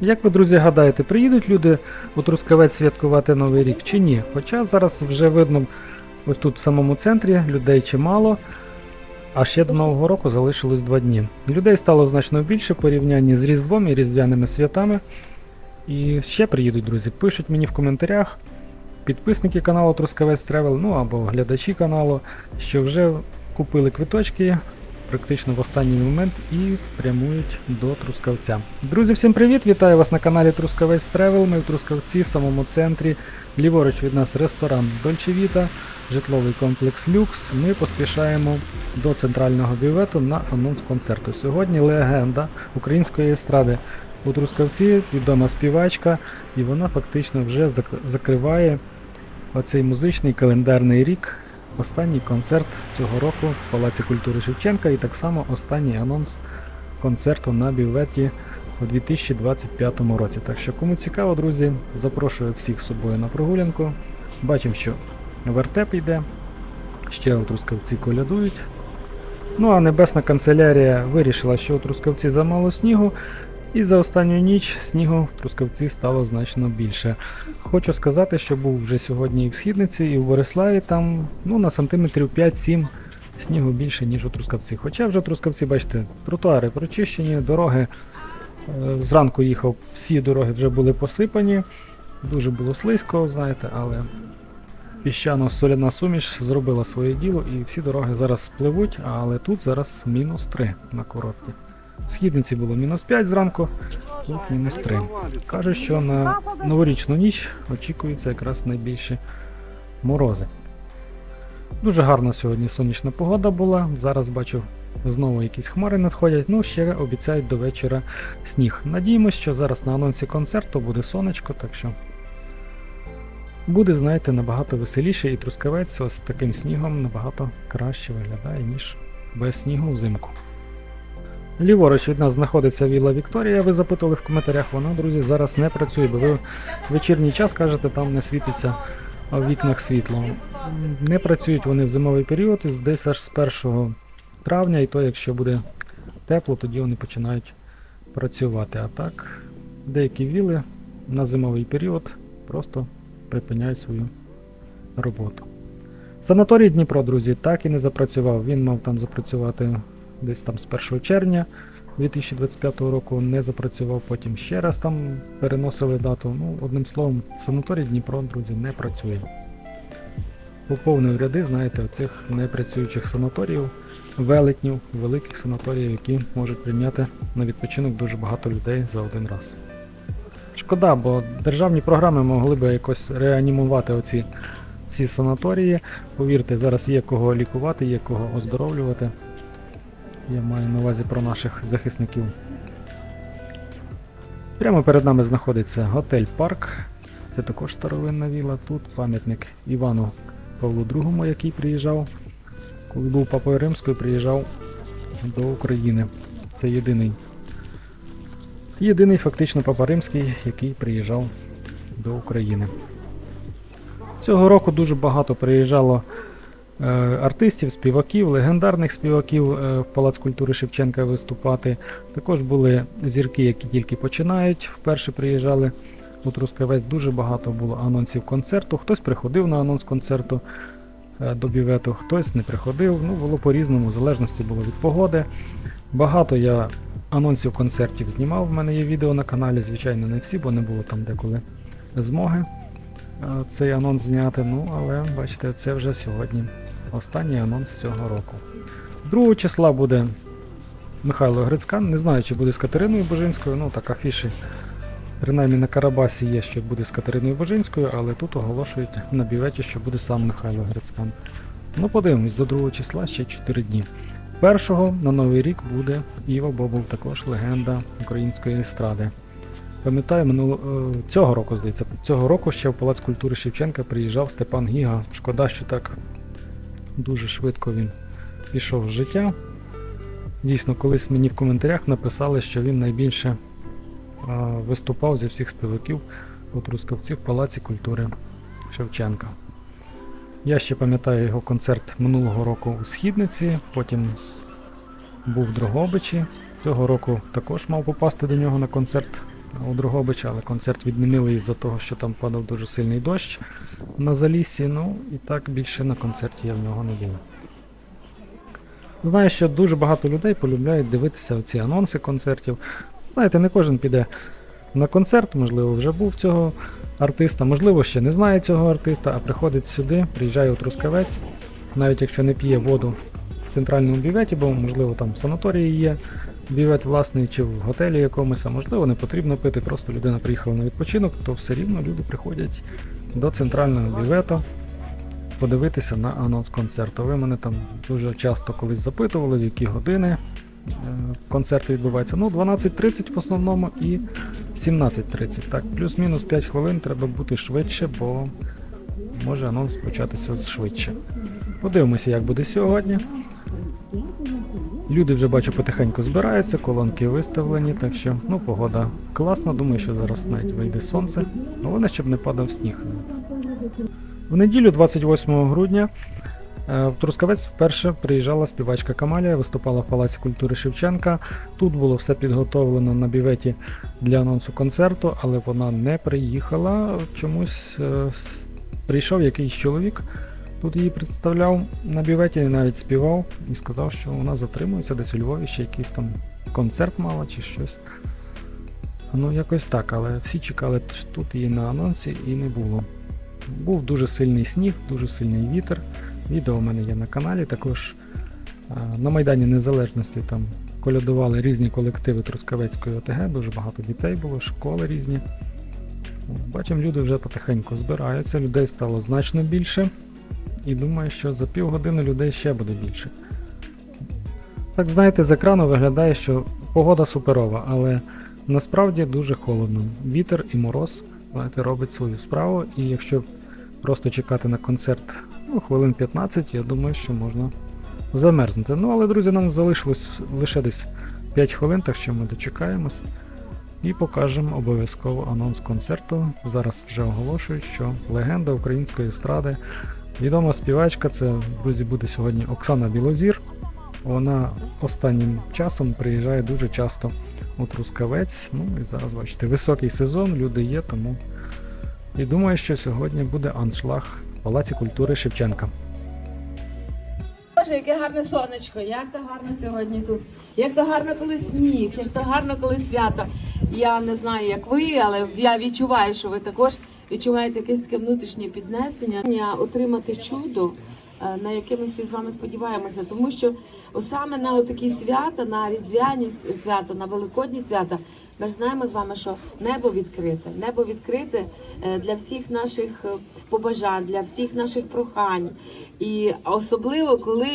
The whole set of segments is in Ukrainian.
Як ви, друзі, гадаєте, приїдуть люди у Трускавець святкувати Новий рік чи ні? Хоча зараз вже видно ось тут в самому центрі людей чимало, а ще до Нового року залишилось два дні. Людей стало значно більше в порівнянні з Різдвом і Різдвяними святами. І ще приїдуть, друзі. Пишуть мені в коментарях, підписники каналу Трускавець Тревел, ну або глядачі каналу, що вже купили квиточки практично в останній момент і прямують до Трускавця. Друзі, всім привіт! Вітаю вас на каналі Трускавець Тревел. Ми в Трускавці в самому центрі. Ліворуч від нас ресторан Дольче Віта, житловий комплекс Люкс. Ми поспішаємо до центрального бювету на анонс концерту. Сьогодні легенда української естради у Трускавці, відома співачка, і вона фактично вже закриває оцей музичний календарний рік. Останній концерт цього року в Палаці культури Шевченка і так само останній анонс концерту на бюветі у 2025 році. Так що, кому цікаво, друзі, запрошую всіх з собою на прогулянку. Бачимо, що вертеп йде, ще у Трускавці колядують. Ну а Небесна канцелярія вирішила, що у Трускавці замало снігу, і за останню ніч снігу в Трускавці стало значно більше. Хочу сказати, що був вже сьогодні і в Східниці, і в Бориславі там ну, на сантиметрів 5-7 снігу більше, ніж у Трускавці. Хоча вже Трускавці, бачите, тротуари прочищені, дороги. е, Зранку їхав, всі дороги вже були посипані. Дуже було слизько, знаєте, але піщано-соляна суміш зробила своє діло і всі дороги зараз спливуть, але тут зараз мінус 3 на курорті. В Східниці було мінус 5 зранку, тут мінус 3. Кажуть, що на новорічну ніч очікуються якраз найбільші морози. Дуже гарна сьогодні сонячна погода була. Зараз бачу, знову якісь хмари надходять. Ну, ще обіцяють до вечора сніг. Надіємось, що зараз на анонсі концерту буде сонечко, так що буде, знаєте, набагато веселіше, і трускавець ось таким снігом набагато краще виглядає, ніж без снігу взимку. Ліворуч від нас знаходиться Вілла Вікторія. Ви запитували в коментарях, вона, друзі, зараз не працює, бо ви в вечірній час кажете, там не світиться в вікнах світло. Не працюють вони в зимовий період, десь аж з 1 травня, і то, якщо буде тепло, тоді вони починають працювати. А так, деякі віли на зимовий період просто припиняють свою роботу. Санаторій Дніпро, друзі, так і не запрацював. Він мав там запрацювати десь там з 1 червня 2025 року, не запрацював, потім ще раз там переносили дату. Ну, одним словом, санаторій Дніпро, друзі, не працює. Поповнив ряди, знаєте, оцих непрацюючих санаторіїв, велетнів, великих санаторіїв, які можуть прийняти на відпочинок дуже багато людей за один раз. Шкода, бо державні програми могли би якось реанімувати оці ці санаторії. Повірте, зараз є кого лікувати, є кого оздоровлювати. Я маю на увазі про наших захисників. Прямо перед нами знаходиться готель Парк. Це також старовинна віла. Тут пам'ятник Івану Павлу II, який приїжджав, коли був папою Римською, приїжджав до України. Це єдиний. Єдиний фактично папа Римський, який приїжджав до України. Цього року дуже багато приїжджало артистів, співаків, легендарних співаків е, в Палац культури Шевченка виступати. Також були зірки, які тільки починають, вперше приїжджали у Трускавець. Дуже багато було анонсів концерту. Хтось приходив на анонс концерту е, до бювету, хтось не приходив. Ну, було по-різному, в залежності було від погоди. Багато я анонсів концертів знімав. В мене є відео на каналі, звичайно, не всі, бо не було там деколи змоги е, цей анонс зняти. Ну, але бачите, це вже сьогодні останній анонс цього року. 2 числа буде Михайло Грицькан. Не знаю, чи буде з Катериною Божинською, ну так афіші. Принаймні на Карабасі є, що буде з Катериною Божинською, але тут оголошують на бюветі, що буде сам Михайло Грицькан. Ну, подивимось, до 2 числа ще 4 дні. Першого на Новий рік буде Іва Бобов, також легенда української естради. Пам'ятаю, минуло е, цього року, здається, цього року ще в Палац культури Шевченка приїжджав Степан Гіга. Шкода, що так дуже швидко він пішов з життя. Дійсно, колись мені в коментарях написали, що він найбільше е, виступав зі всіх співаків у Трускавці в Палаці культури Шевченка. Я ще пам'ятаю його концерт минулого року у Східниці, потім був в Дрогобичі. Цього року також мав попасти до нього на концерт у Дрогобича, але концерт відмінили із-за того, що там падав дуже сильний дощ на залісі. Ну і так більше на концерті я в нього не був. Знаю, що дуже багато людей полюбляють дивитися оці анонси концертів. Знаєте, не кожен піде на концерт, можливо, вже був цього артиста, можливо, ще не знає цього артиста, а приходить сюди, приїжджає у Трускавець, навіть якщо не п'є воду в центральному бюветі, бо можливо там санаторії є бювет власний чи в готелі якомусь, а можливо не потрібно пити, просто людина приїхала на відпочинок, то все рівно люди приходять до центрального бювету подивитися на анонс концерту. Ви мене там дуже часто колись запитували, в які години е, концерт відбувається. Ну, 12.30 в основному і 17.30. Так, плюс-мінус 5 хвилин треба бути швидше, бо може анонс початися швидше. Подивимося, як буде сьогодні. Люди вже бачу потихеньку збираються, колонки виставлені, так що ну, погода класна. Думаю, що зараз навіть вийде сонце. Головне, щоб не падав сніг. В неділю, 28 грудня, е, в Трускавець вперше приїжджала співачка Камалія, виступала в Палаці культури Шевченка. Тут було все підготовлено на біветі для анонсу концерту, але вона не приїхала. Чомусь е, прийшов якийсь чоловік, тут її представляв на біветі, навіть співав і сказав, що вона затримується десь у Львові, ще якийсь там концерт мала чи щось. Ну, якось так, але всі чекали тут її на анонсі і не було. Був дуже сильний сніг, дуже сильний вітер. Відео в мене є на каналі. Також на Майдані Незалежності там колядували різні колективи Трускавецької ОТГ, дуже багато дітей було, школи різні. Бачимо, люди вже потихеньку збираються, людей стало значно більше. І думаю, що за півгодини людей ще буде більше. Так знаєте, з екрану виглядає, що погода суперова, але насправді дуже холодно. Вітер і мороз знаєте, робить свою справу, і якщо просто чекати на концерт ну, хвилин 15, я думаю, що можна замерзнути. Ну, але, друзі, нам залишилось лише десь 5 хвилин, так що ми дочекаємось і покажемо обов'язково анонс концерту. Зараз вже оголошують, що легенда української естради, відома співачка, це, друзі, буде сьогодні Оксана Білозір. Вона останнім часом приїжджає дуже часто у Трускавець. Ну і зараз бачите, високий сезон, люди є, тому і думаю, що сьогодні буде аншлаг в Палаці культури Шевченка. Боже, яке гарне сонечко, як то гарно сьогодні тут. Як то гарно, коли сніг, як то гарно, коли свято. Я не знаю, як ви, але я відчуваю, що ви також відчуваєте якесь таке внутрішнє піднесення, отримати чудо, на яке ми всі з вами сподіваємося. Тому що саме на такі свята, на різдвяні свята, на великодні свята, ми ж знаємо з вами, що небо відкрите. Небо відкрите е, для всіх наших е, побажань, для всіх наших прохань. І особливо, коли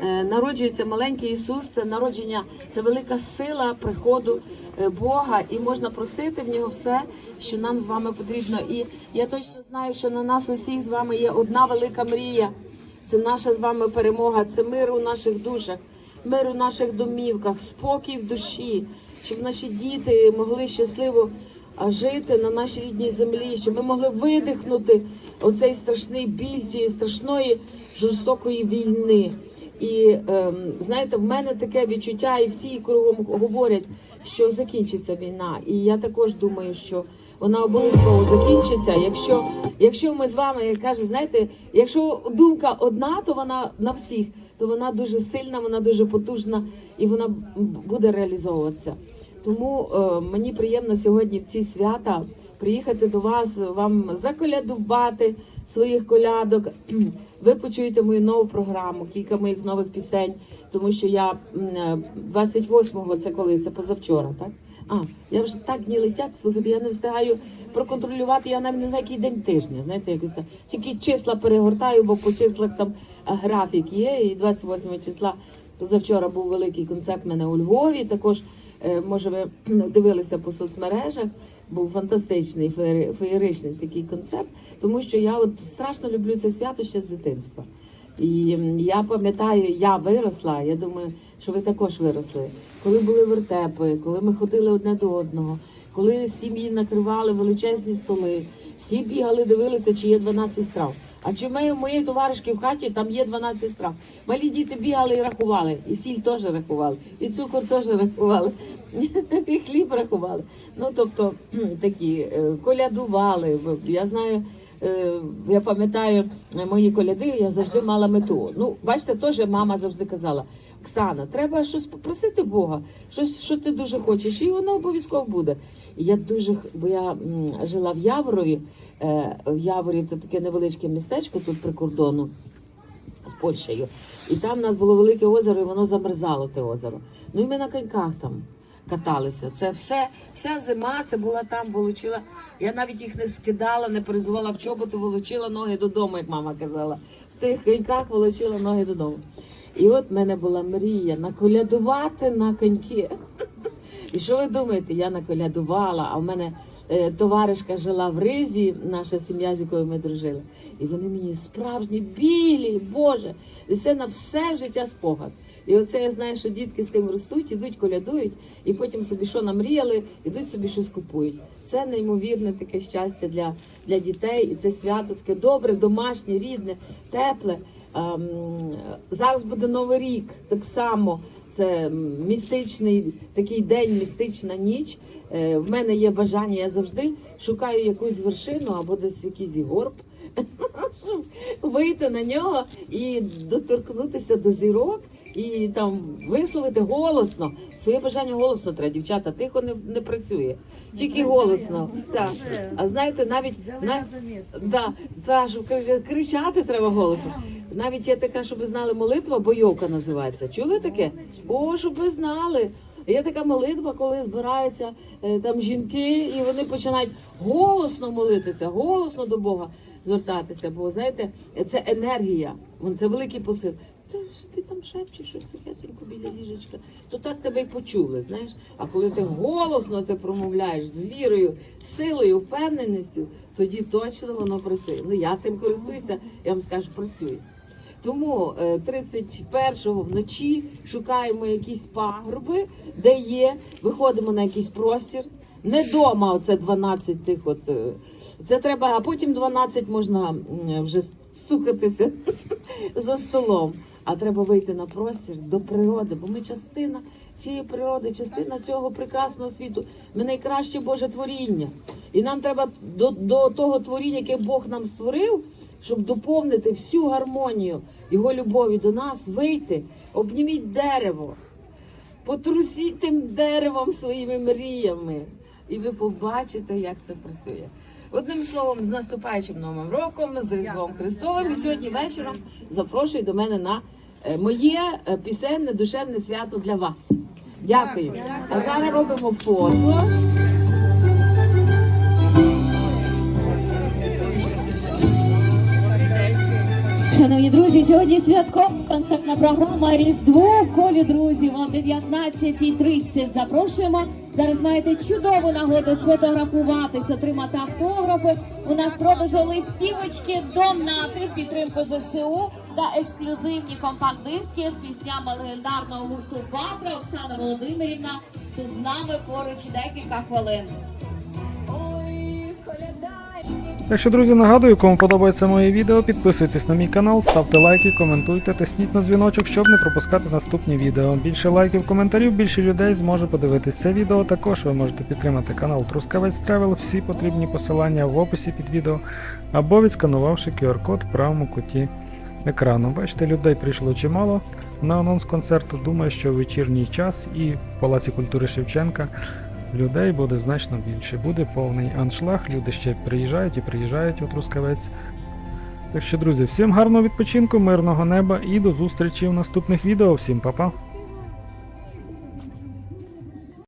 е, народжується маленький Ісус, це народження, це велика сила приходу е, Бога, і можна просити в нього все, що нам з вами потрібно. І я точно знаю, що на нас усіх з вами є одна велика мрія. Це наша з вами перемога, це мир у наших душах, мир у наших домівках, спокій в душі, щоб наші діти могли щасливо жити на нашій рідній землі, щоб ми могли видихнути оцей страшний біль цієї страшної жорстокої війни. І ем, знаєте, в мене таке відчуття, і всі кругом говорять, що закінчиться війна. І я також думаю, що вона обов'язково закінчиться. Якщо, якщо ми з вами як каже, знаєте, якщо думка одна, то вона на всіх, то вона дуже сильна, вона дуже потужна і вона буде реалізовуватися. Тому е, мені приємно сьогодні в ці свята приїхати до вас, вам заколядувати своїх колядок. Ви почуєте мою нову програму, кілька моїх нових пісень, тому що я м, е, 28-го, це коли? Це позавчора, так? А, я вже так дні летять, слухайте, я не встигаю проконтролювати, я навіть не знаю, який день тижня. Знаєте, якось так. Тільки числа перегортаю, бо по числах там е, графік є, і 28 числа. То завчора був великий концерт в мене у Львові. Також, е, може, ви дивилися по соцмережах. Був фантастичний феєри- феєричний такий концерт, тому що я от страшно люблю це свято ще з дитинства. І я пам'ятаю, я виросла. Я думаю, що ви також виросли. Коли були вертепи, коли ми ходили одне до одного, коли сім'ї накривали величезні столи, всі бігали, дивилися, чи є 12 страв. А чи ми, моєї товаришки в хаті там є 12 страв. Малі діти бігали і рахували, і сіль теж рахували, і цукор теж рахували, і хліб рахували. Ну тобто такі е, колядували. Я знаю. Е, Я пам'ятаю мої коляди, я завжди мала мету. Ну, бачите, теж мама завжди казала: Оксана, треба щось попросити Бога, щось, що ти дуже хочеш, і воно обов'язково буде. І я дуже бо я жила в Яворові. Е, В Яворів це таке невеличке містечко тут при кордону з Польщею. І там у нас було велике озеро, і воно замерзало те озеро. Ну і ми на коньках там каталися. Це все, вся зима, це була там, волочила. Я навіть їх не скидала, не перезувала в чоботи, волочила ноги додому, як мама казала. В тих коньках волочила ноги додому. І от в мене була мрія наколядувати на коньки. І що ви думаєте? Я наколядувала, а в мене е, товаришка жила в Ризі, наша сім'я, з якою ми дружили. І вони мені справжні білі, Боже, і це на все життя спогад. І оце я знаю, що дітки з тим ростуть, ідуть, колядують, і потім собі що намріяли, ідуть собі щось купують. Це неймовірне таке щастя для, для дітей, і це свято таке добре, домашнє, рідне, тепле. Ем, зараз буде новий рік, так само. Це містичний такий день, містична ніч. Е, в мене є бажання, я завжди шукаю якусь вершину або десь якийсь горб, щоб вийти на нього і доторкнутися до зірок. І там висловити голосно своє бажання голосно треба, дівчата. Тихо не, не працює, тільки голосно. Так. А знаєте, навіть на, да, та, щоб кричати треба голосно. Навіть є така, щоб ви знали, молитва, бойовка називається. Чули таке? О, щоб ви знали. Є така молитва, коли збираються е, там жінки, і вони починають голосно молитися, голосно до Бога звертатися. Бо знаєте, це енергія, це великий посил. Ти собі там шепчеш щось тихесенько біля ліжечка, то так тебе й почули, знаєш. А коли ти голосно це промовляєш з вірою, силою, впевненістю, тоді точно воно працює. Ну я цим користуюся, я вам скажу, працює. Тому е, 31-го вночі шукаємо якісь пагорби, де є, виходимо на якийсь простір. Не дома, оце 12 тих от. е, Це треба, а потім 12 можна вже стукатися за столом. А треба вийти на простір до природи, бо ми частина цієї природи, частина цього прекрасного світу. Ми найкраще Боже творіння. І нам треба до, до того творіння, яке Бог нам створив, щоб доповнити всю гармонію Його любові до нас, вийти, обніміть дерево, потрусіть тим деревом своїми мріями, і ви побачите, як це працює. Одним словом, з наступаючим новим роком, з Різдвом Христовим. І сьогодні вечором запрошую до мене на е, моє е, пісенне душевне свято для вас. Дякую. А зараз робимо фото. Шановні друзі, сьогодні святкова концертна програма Різдво в колі друзів о 19.30. Запрошуємо. Зараз маєте чудову нагоду сфотографуватись, отримати автографи. У нас продажу листівочки, донати в підтримку ЗСУ та ексклюзивні компакт-диски з піснями легендарного гурту Ватра Оксана Володимирівна. Тут з нами поруч декілька хвилин. Ой, колядай. Так що, друзі, нагадую, кому подобається моє відео, підписуйтесь на мій канал, ставте лайки, коментуйте, тисніть на дзвіночок, щоб не пропускати наступні відео. Більше лайків, коментарів, більше людей зможе подивитись це відео. Також ви можете підтримати канал Трускавець Тревел, всі потрібні посилання в описі під відео, або відсканувавши QR-код в правому куті екрану. Бачите, людей прийшло чимало на анонс концерту. Думаю, що в вечірній час і в Палаці культури Шевченка людей буде значно більше. Буде повний аншлаг, люди ще приїжджають і приїжджають у Трускавець. Так що, друзі, всім гарного відпочинку, мирного неба і до зустрічі в наступних відео. Всім па-па!